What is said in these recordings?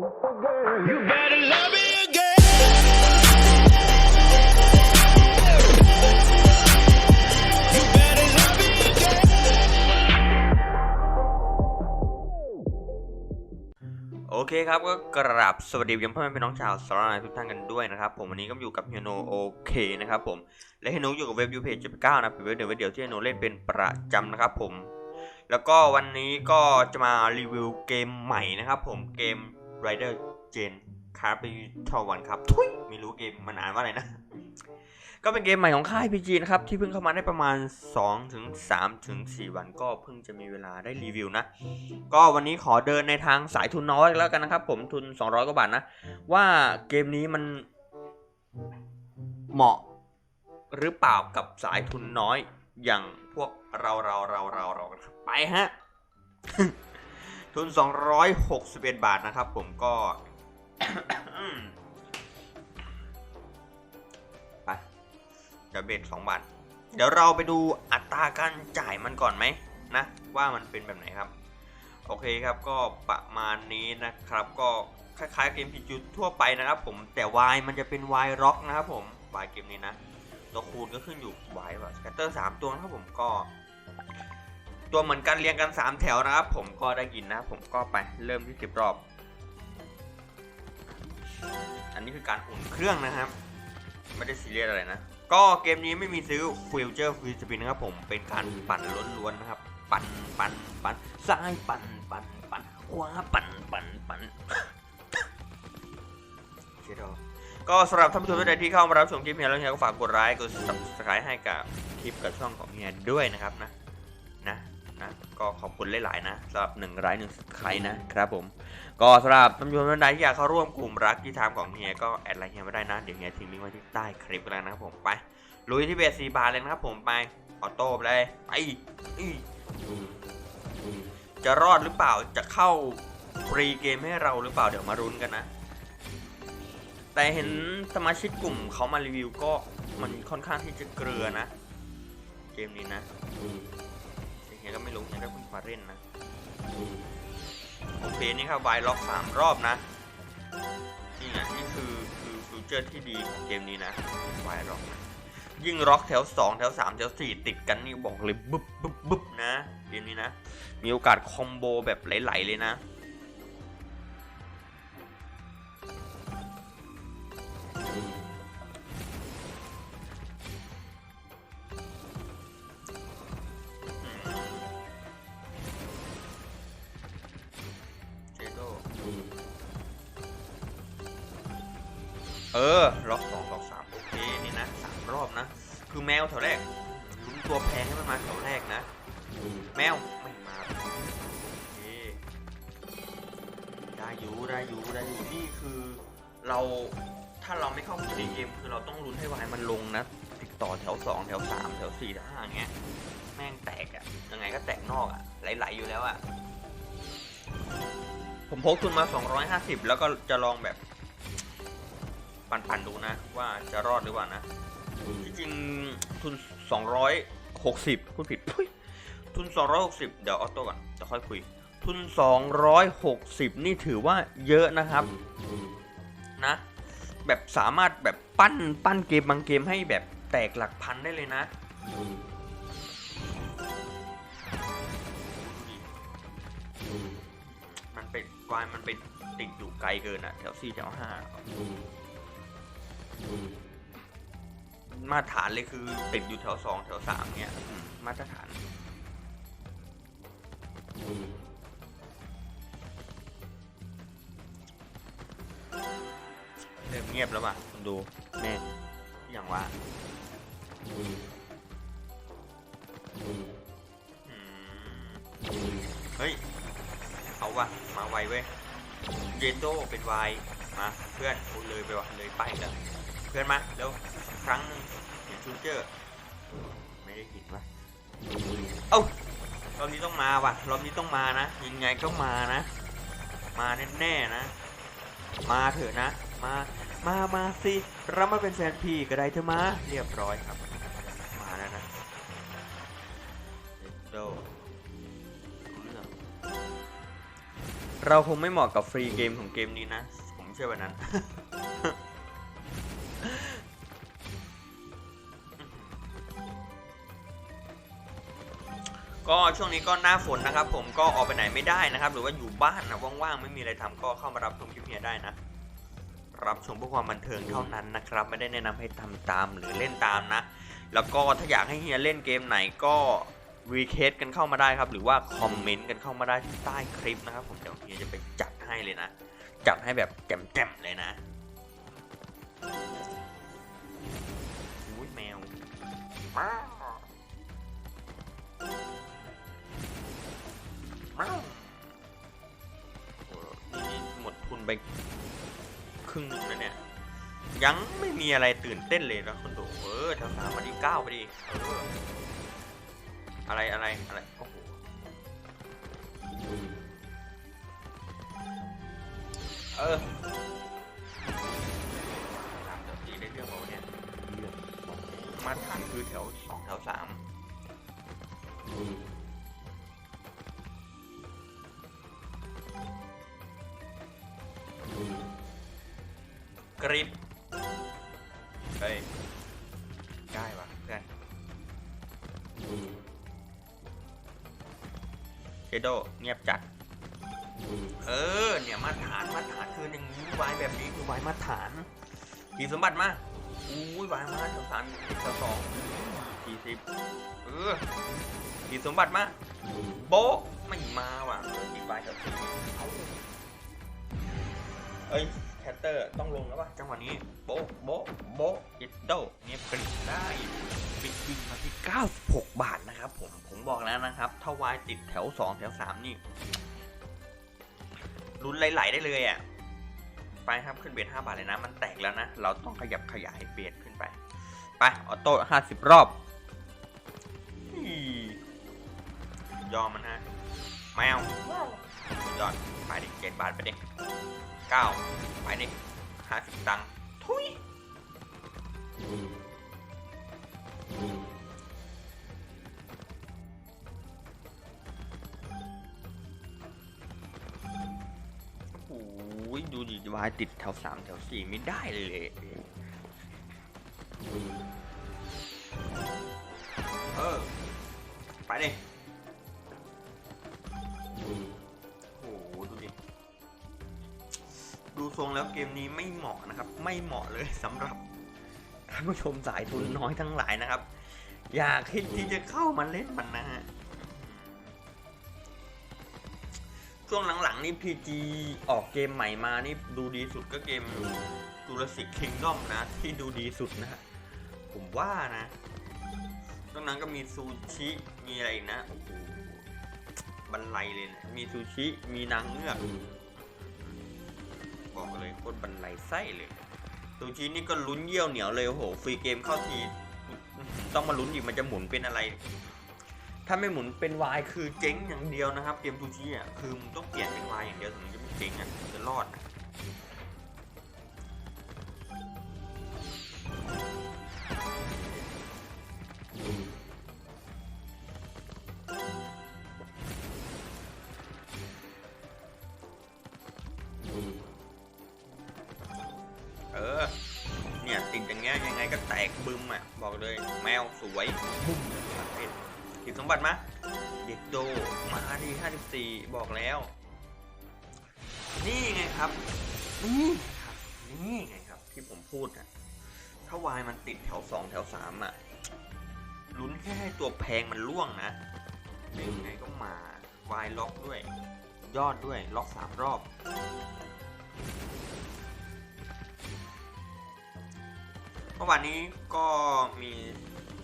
โอเคครับก็กราบสวัสดียังพ่อแม่พี่น้องชาวสารนทุกท่านกันด้วยนะครับผมวันนี้ก็อยู่กับเฮโนโอเคนะครับผมและเฮโนอยู่กับเว็บยูเพจเจุดเก้านะเป็นเว็บเดียวเว็บเดียวที่เฮโนเล่นเป็นประจำนะครับผม แล้วก็วันนี้ก็จะมารีวิวเกมใหม่นะครับผมเกม Rider Gen c a r b i t a l One ครับทุยไม่รู้เกมมันอ่านว่าอะไรนะ ก็เป็นเกมใหม่ของค่าย PG นะครับ ที่เพิ่งเข้ามาได้ประมาณ2ถึง3ถึง4วันก็เพิ่งจะมีเวลาได้รีวิวนะ ก็วันนี้ขอเดินในทางสายทุนน้อยแล้วกันนะครับ ผมทุน 200 กว่าบาทนะ ว่าเกมนี้มันเหมาะหรือเปล่ากับสายทุนน้อยอย่างพวกเราเราเราเราเรากันครับไปฮะ ทุน 261 บาทนะครับ ผมก็ไปเดี๋ยวเบส2บาท เดี๋ยวเราไปดูอัตราการจ่ายมันก่อนไหมนะ ว่ามันเป็นแบบไหนครับ โอเคครับก็ประมาณนี้นะครับ ก็คล้ายๆเกมพีจูทั่วไปนะครับ ผมแต่วายมันจะเป็นวายร็อกนะครับ ผมวายเกมนี้นะ ตัวคูณก็ขึ้นอยู่วายแบบสแกตเตอร์สามตัวนะครับผมก็ ตัวเหมือนกันเรียงกัน 3 แถวนะครับ ผมก็ได้ยินนะ ผมก็ไปเริ่มที่สิบรอบ อันนี้คือการอุ่นเครื่องนะครับ ไม่ได้ซีเรียสอะไรนะ ก็เกมนี้ไม่มีซื้อฟิวเจอร์ฟิวสปินนะครับผมเป็นการปั่นล้วนๆนะครับ ปั่นปั่นปั่นซ้ายปั่นปั่นปั่นขวาปั่นปั่นปั่นเชียร์ก็สำหรับท่านผู้ชมท่านใดที่เข้ามารับชมคลิปเฮียแล้วเฮียก็ฝากกดไลค์กด subscribe ให้กับคลิปกับช่องของเฮียด้วยนะครับนะ นะก็ขอบคุณหลาย ๆ นะสำหรับหนึ่งไลค์หนึ่งคลายนะครับผม ก็สำหรับท่านผู้ชมท่านใดที่อยากเข้าร่วมกลุ่มรักที่ทามของเฮียก็แอดไลน์เฮียมาได้นะ เดี๋ยวเฮียทิ้งลิงก์ไว้ที่ใต้คลิปแล้วนะครับผมไปลุยที่เบสซีบาร์เลยนะครับผมไปออโต้ไปเลยไปจะรอดหรือเปล่าจะเข้าฟรีเกมให้เราหรือเปล่าเดี๋ยวมารุ้นกันนะแต่เห็นสมาชิกกลุ่มเขามารีวิวก็มันค่อนข้างที่จะเกลือนะ เกมนี้นะ ก็ไม่รู้ยังก็เพิ่งมาเล่นนะ โอเคนี่ครับไวล็อกสามรอบนะ นี่ไงนี่คือคือฟิวเจอร์ที่ดีของเกมนี้นะไวล็อกยิ่งล็อกแถว 2 แถว 3 แถว 4 ติดกันนี่บอกเลยบึ๊บบึ๊บบึ๊บนะเกมนี้นะ มีโอกาสคอมโบแบบไหลๆเลยนะ เออล็อกสองล็อกสามโอเคนี่นะสามรอบนะ คือแมวแถวแรกลุ้นตัวแพงให้มันมาแถวแรกนะ แมวไม่มาโอเคได้อยู่ได้อยู่ได้อยู่นี่คือเราถ้าเราไม่เข้าฟรีเกมคือเราต้องลุ้นให้วายมันลงนะติดต่อแถว2แถว3แถว4แถว5อย่างเงี้ยแม่งแตกอะยังไงก็แตกนอกอะไหลๆอยู่แล้วอะผมพกทุนมา 250 แล้วก็จะลองแบบ ปั่นๆดูนะ ว่าจะรอดหรือเปล่านะที่จริงทุน 260พูดผิดทุยทุน 260 เดี๋ยวออโต้ก่อนจะค่อยคุย ทุน 260 นี่ถือว่าเยอะนะครับ นะ แบบสามารถแบบปั้นปั้นเกมบางเกมให้แบบแตกหลักพันได้เลยนะมันเป็นวายมันเป็นติดอยู่ไกลเกินอะแถวสี่แถวห้า มาตรฐานเลยคือติดอยู่แถวสองแถวสามเนี้ยมาตรฐานเริ่มเงียบแล้วว่ะคุณดูแม่อย่างว่าเฮ้ย เอาว่ะมาไวเว้ยเยนโดเป็นไวมาเพื่อนโอ้เลยไปว่ะเลยไปแล้ว เพื่อนมาเร็วสักครั้งหนึงเชูเจอร์ไม่ได้เห็นวะเอ้ารอบนี้ต้องมาว่ะรอบนี้ต้องมานะยังไงก็มานะ มาแน่ๆนะ มาเถอะนะ มามามาสิรับมาเป็นแฟนพี่ก็ได้เถอะมาเรียบร้อยครับ มาแล้วนะเยนโดรู้เราเราคงไม่เหมาะกับฟรีเกมของเกมนี้นะ ผมเชื่อแบบนั้น ก็ช่วงนี้ก็หน้าฝนนะครับ ผมก็ออกไปไหนไม่ได้นะครับ หรือว่าอยู่บ้านนะว่างๆไม่มีอะไรทำก็เข้ามารับชมคลิปเฮียได้นะ รับชมเพื่อความบันเทิงเท่านั้นนะครับ ไม่ได้แนะนำให้ทำตามหรือเล่นตามนะ แล้วก็ถ้าอยากให้เฮียเล่นเกมไหนก็รีเควสกันเข้ามาได้ครับ หรือว่าคอมเมนต์กันเข้ามาได้ที่ใต้คลิปนะครับ ผมเดี๋ยวเฮียจะไปจัดให้เลยนะ จัดให้แบบแจ่มๆเลยนะอุ้ยแมว ม้าวม้าวโอ้นี่หมดทุนไปครึ่งหนึงแล้วเนี่ย ยังไม่มีอะไรตื่นเต้นเลยนะคนดูเออแถวสามมาดีเก้าไปดีเอออะไรอะไรอะไร โอ้โหเออสามแถวสี่ได้เรื่องเปล่าวะเนี่ยมาตรฐานคือแถวสองแถวสาม ริปเฮ้ยได้ปะเพื่อนเจโดเงียบจัด เออ เนี่ยมาตรฐานมาตรฐานคืออย่างนี้วายแบบนี้คือวายมาตรฐานทีสมบัติมาอุ้ยวายมาแถวสามสองทีสิบเออทีสมบัติมาโบ๊ะไม่มาว่ะทีวายแถวสี่เอาเอ้ย แคตเตอร์ต้องลงแล้วป่ะจังหวะนี้โบ๊ะโบ๊ะโบ๊ะเอ็ดโดเนี่ยเป็นได้ปิดยิงมาที่ 96 บาทนะครับผมผมบอกแล้วนะครับ ถ้าวายติดแถว 2 แถว 3 นี่ลุ้นไหลๆได้เลยอะไปครับขึ้นเบียด5บาทเลยนะ มันแตกแล้วนะ เราต้องขยับขยายเบียดขึ้นไป ไป ออโต้50 รอบอียอมมันฮะแมวยอดไปดิเจ็ดบาทไปดิ เก้าไปดิห้าสิบตังค์ทุยโอ้ยดูดิวายติดแถวสามแถวสี่ไม่ได้เลย รงแล้วเกมนี้ไม่เหมาะนะครับ ไม่เหมาะเลยสำหรับท่านผู้ชมสายทุนน้อยทั้งหลายนะครับ อยากที่จะเข้ามาเล่นมันนะฮะช่วงหลังๆนี่ PG ออกเกมใหม่มานี่ดูดีสุดก็เกม Jurassic Kingdom นะ ที่ดูดีสุดนะฮะผมว่านะตรงนั้นก็มีซูชิมีอะไรนะโอ้โหบันไลเลยนะมีซูชิมีนางเงือก บอกเลยโคตรบันไลไส้เลยตูชีนี่ก็ลุ้นเยี่ยวเหนียวเลยโอ้โหฟรีเกมเข้าที ต้องมาลุ้นอีกมันจะหมุนเป็นอะไร ถ้าไม่หมุนเป็นวายคือเจ๊งอย่างเดียวนะครับ เกมตูชีอะคือมึงต้องเปลี่ยนเป็นวายอย่างเดียวถึงจะไม่เจ๊งอะจะรอดนะ ออเนี่ยติดอย่างเงี้ยยังไงก็แตกบึมอะ บอกเลยแมวสวยบุ้มเป็นติดสมบัติมะเด็กโดมาดี54 บอกแล้ว นี่ไงครับ นี่ครับนี่ไงครับ ที่ผมพูดอะถ้าวายมันติดแถว2แถว3อะลุ้นแค่ให้ตัวแพงมันล่วงนะยังไงก็มาวายล็อกด้วย ยอดด้วยล็อก3รอบ มื่อวานนี้ก็มี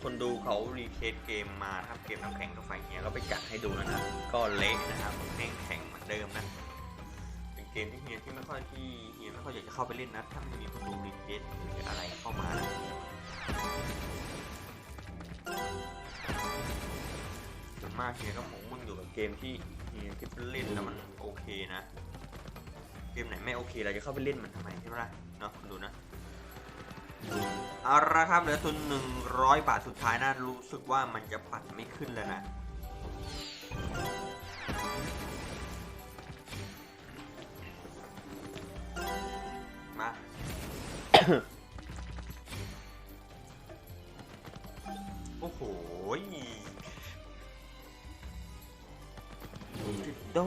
คนดูเขารีเคสเกมมาครับเกมน้ำแข็งกับไฟเนี้ยก็ไปจัดให้ดูนะครับ ก็เละนะครับแม่งแข็งเหมือนเดิมนะเป็นเกมที่เฮียที่ไม่ค่อยที่เฮียไม่ค่อยอยากจะเข้าไปเล่นนะถ้าไม่มีคนดูรีเคสหรืออะไรเข้ามานะส่วนมากเฮียก็หมกมุ่นอยู่กับเกมที่เฮียที่เล่นแล้วมันโอเคนะ เกมไหนไม่โอเคเราจะเข้าไปเล่นมันทำไมใช่ไหมล่ะเนาะคุณดูนะ เอาละครับเหลือทุน100 บาทสุดท้ายนะ่ารู้สึกว่ามันจะปัดไม่ขึ้นแล้วนะมา โอ้โหโด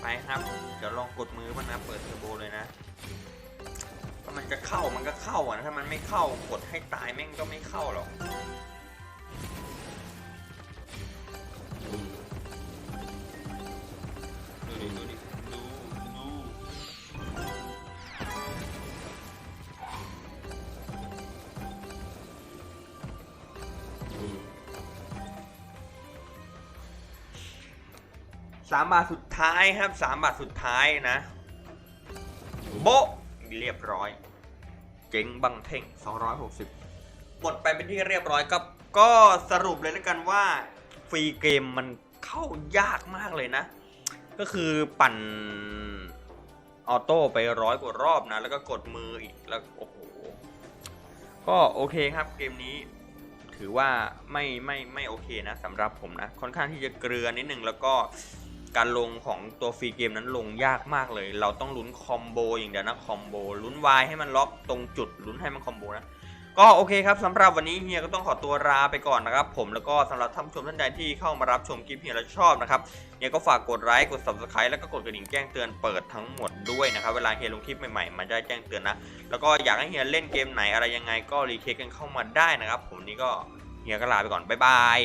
ไปครับ เดี๋ยวลองกดมือมันนะ เปิดเทอร์โบเลยนะามันจะเข้ามันก็เข้าอะถ้ามันไม่เข้ากดให้ตายแม่งก็ไม่เข้าหรอกดูดิดูดิดูดูสามบาทสุดท้ายครับสามบาทสุดท้ายนะโบะ เรียบร้อย เจ๋งบังเท่ง 260 หมดไปเป็นที่เรียบร้อยก็ก็สรุปเลยแล้วกันว่าฟรีเกมมันเข้ายากมากเลยนะ ก็คือปั่นออโต้ไปร้อยกว่ารอบนะ แล้วก็กดมืออีกแล้วโอ้โหก็โอเคครับเกมนี้ถือว่าไม่ไม่ไม่โอเคนะสำหรับผมนะ ค่อนข้างที่จะเกลือนิดนึงแล้วก็ การลงของตัวฟรีเกมนั้นลงยากมากเลย เราต้องลุ้นคอมโบอย่างเดียวนะคอมโบลุ้นวายให้มันล็อกตรงจุดลุ้นให้มันคอมโบนะก็โอเคครับสำหรับวันนี้เฮียก็ต้องขอตัวลาไปก่อนนะครับ ผมแล้วก็สำหรับท่านผู้ชมท่านใดที่เข้ามารับชมคลิปเฮียแล้วชอบนะครับเฮียก็ฝากกดไลค์กด subscribe แล้วก็กดกระดิ่งแจ้งเตือนเปิดทั้งหมดด้วยนะครับเวลาเฮียลงคลิปใหม่ๆมันจะได้แจ้งเตือนนะ แล้วก็อยากให้เฮียเล่นเกมไหนอะไรยังไงก็รีเควสกันเข้ามาได้นะครับ ผมนี่ก็เฮียก็ลาไปก่อนบ๊ายบาย